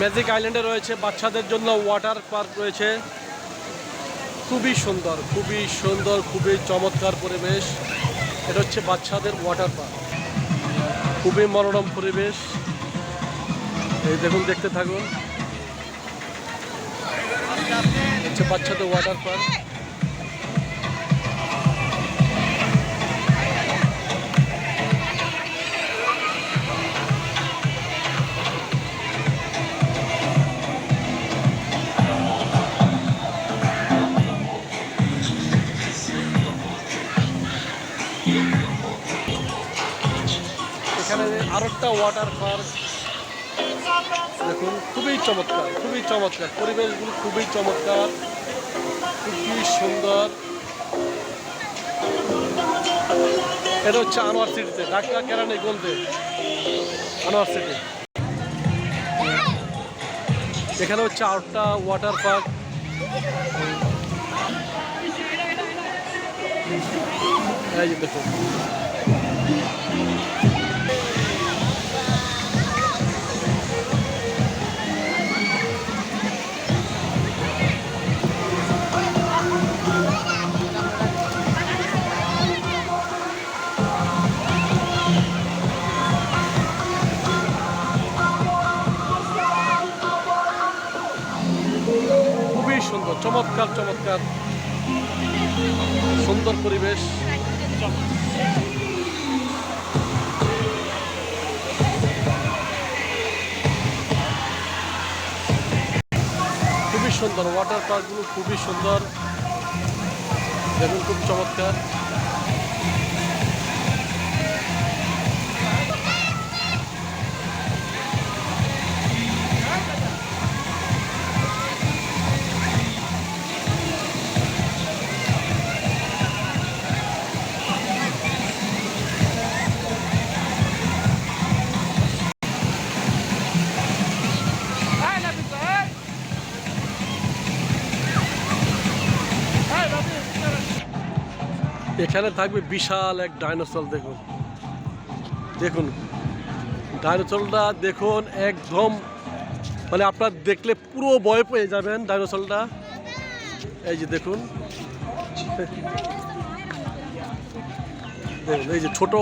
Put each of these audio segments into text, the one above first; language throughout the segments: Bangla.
ম্যাজিক আইল্যান্ডে রয়েছে বাচ্চাদের জন্য ওয়াটার পার্ক রয়েছে। খুবই সুন্দর খুবই সুন্দর, খুবই চমৎকার পরিবেশ। এটা হচ্ছে বাচ্চাদের ওয়াটার পার্ক। খুবই মনোরম পরিবেশ। এই দেখুন, দেখতে থাকুন। হচ্ছে বাচ্চাদের ওয়াটার পার্ক। এখানে আরও একটা ওয়াটার পার্ক দেখুন, খুবই চমৎকার খুবই চমৎকার। পরিবেশগুলো খুবই চমৎকার, খুবই সুন্দর। এটা হচ্ছে আনোয়ার সিটিতে, ঢাকা কেরানি গলদে আনোয়ার সিটি। এখানে হচ্ছে আরেকটা ওয়াটার পার্ক এই দেখুন। খুবই সুন্দর, চমৎকার চমৎকার। সুন্দর পরিবেশ। খুবই সুন্দর ওয়াটার পার্কগুলো খুবই সুন্দর। দেখুন, খুব চমৎকার। এখানে থাকবে বিশাল এক ডাইনোসর, দেখুন। দেখুন, ডাইনোসরটা দেখুন একদম মানে আপনার দেখলে পুরো ভয় পেয়ে যাবেন ডাইনোসরটা। এই যে দেখুন দেখুন, এই যে ছোট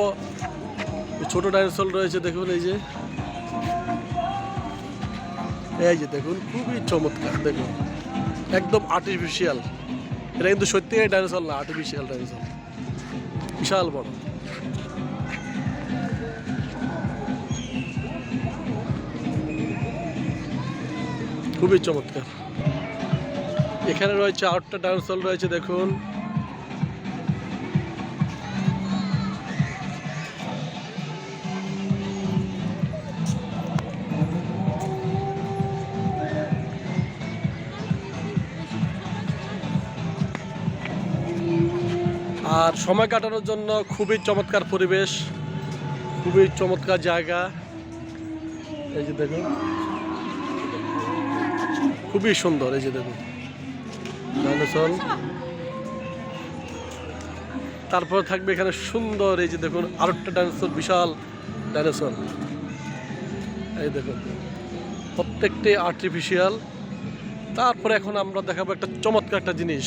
ছোট ডাইনোসর রয়েছে, দেখুন এই যে। এই যে দেখুন, খুবই চমৎকার, দেখুন। একদম আর্টিফিশিয়াল এটা কিন্তু সত্যি ডাইনোসর না আর্টিফিশিয়াল ডাইনোসর। বিশাল বড়। খুবই চমৎকার। এখানে রয়েছে আটটা ডাইনোসর রয়েছে দেখুন। আর সময় কাটানোর জন্য খুবই চমৎকার পরিবেশ, খুবই চমৎকার জায়গা। এই যে দেখুন। খুবই সুন্দর, এই যে দেখুন। ডাইনোসর তারপর থাকবে এখানে সুন্দর, এই যে দেখুন, আরেকটা ডাইনোসর বিশাল ডাইনোসর এই দেখুন। প্রত্যেকটি আর্টিফিশিয়াল তারপরে এখন আমরা দেখাবো একটা চমৎকার একটা জিনিস।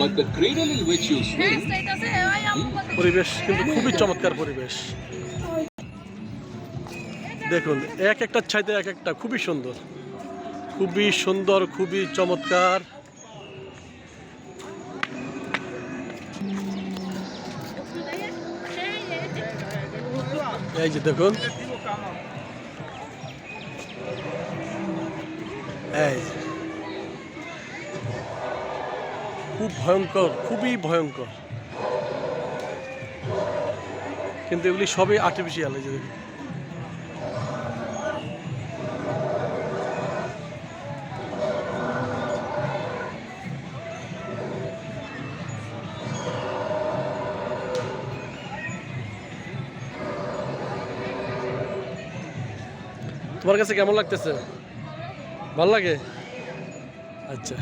but the cradle in which you swing পরিবেশ কিন্তু খুবই চমৎকার পরিবেশ। দেখুন এক একটা ছাইতে এক একটা খুবই সুন্দর। খুবই সুন্দর খুবই চমৎকার। এই যে দেখুন। এই যে। খুব ভয়ঙ্কর, খুবই ভয়ঙ্কর। কিন্তু এগুলি সবই আর্টিফিশিয়াল এই যে তোমার কাছে কেমন লাগতেছে? ভালো লাগে? আচ্ছা।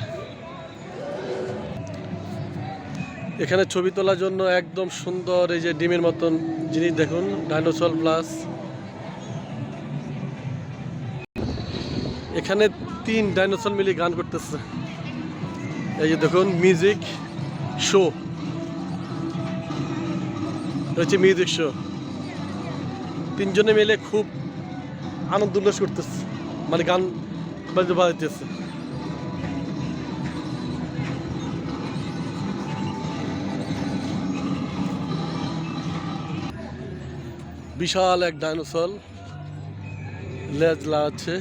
এখানে ছবি তোলার জন্য একদম সুন্দর এই যে ডিমের মতন জিনিস দেখুন, ডাইনোসর প্লাস। এখানে তিন ডাইনোসর মিলে গান করতেছে। এই যে দেখুন মিউজিক শো হচ্ছে মিউজিক শো তিনজনে মিলে খুব আনন্দ উল্লাস করতেছে মানে গান বাজতে বিশাল এক ডাইনোসর লেজ লাগাচ্ছে।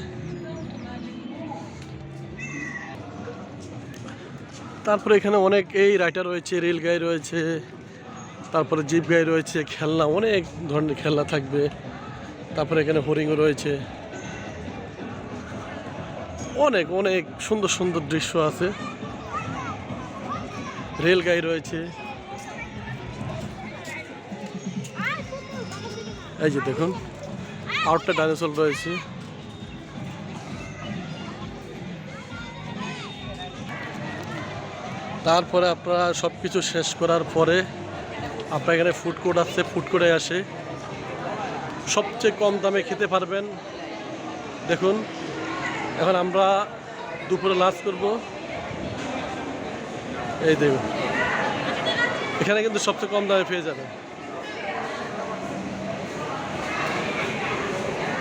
তারপরে এখানে অনেক এই রাইটার রয়েছে, রেল গাড়ি রয়েছে, তারপরে জিপ গাড়ি রয়েছে, খেলনা, অনেক ধরনের খেলনা থাকবে। তারপরে এখানে হরিংও রয়েছে। অনেক অনেক সুন্দর সুন্দর দৃশ্য আছে। রেল গাড়ি রয়েছে। এই যে দেখুন, আউটটা ডাইনোসর রয়েছে। তারপরে আপনারা সব কিছু শেষ করার পরে আপনার এখানে ফুড কোর্ট আছে ফুড কোর্টে আসে। সবচেয়ে কম দামে খেতে পারবেন। দেখুন, এখন আমরা দুপুরে লাঞ্চ করব। এই দেখুন, এখানে কিন্তু সবচেয়ে কম দামে পেয়ে যাবেন।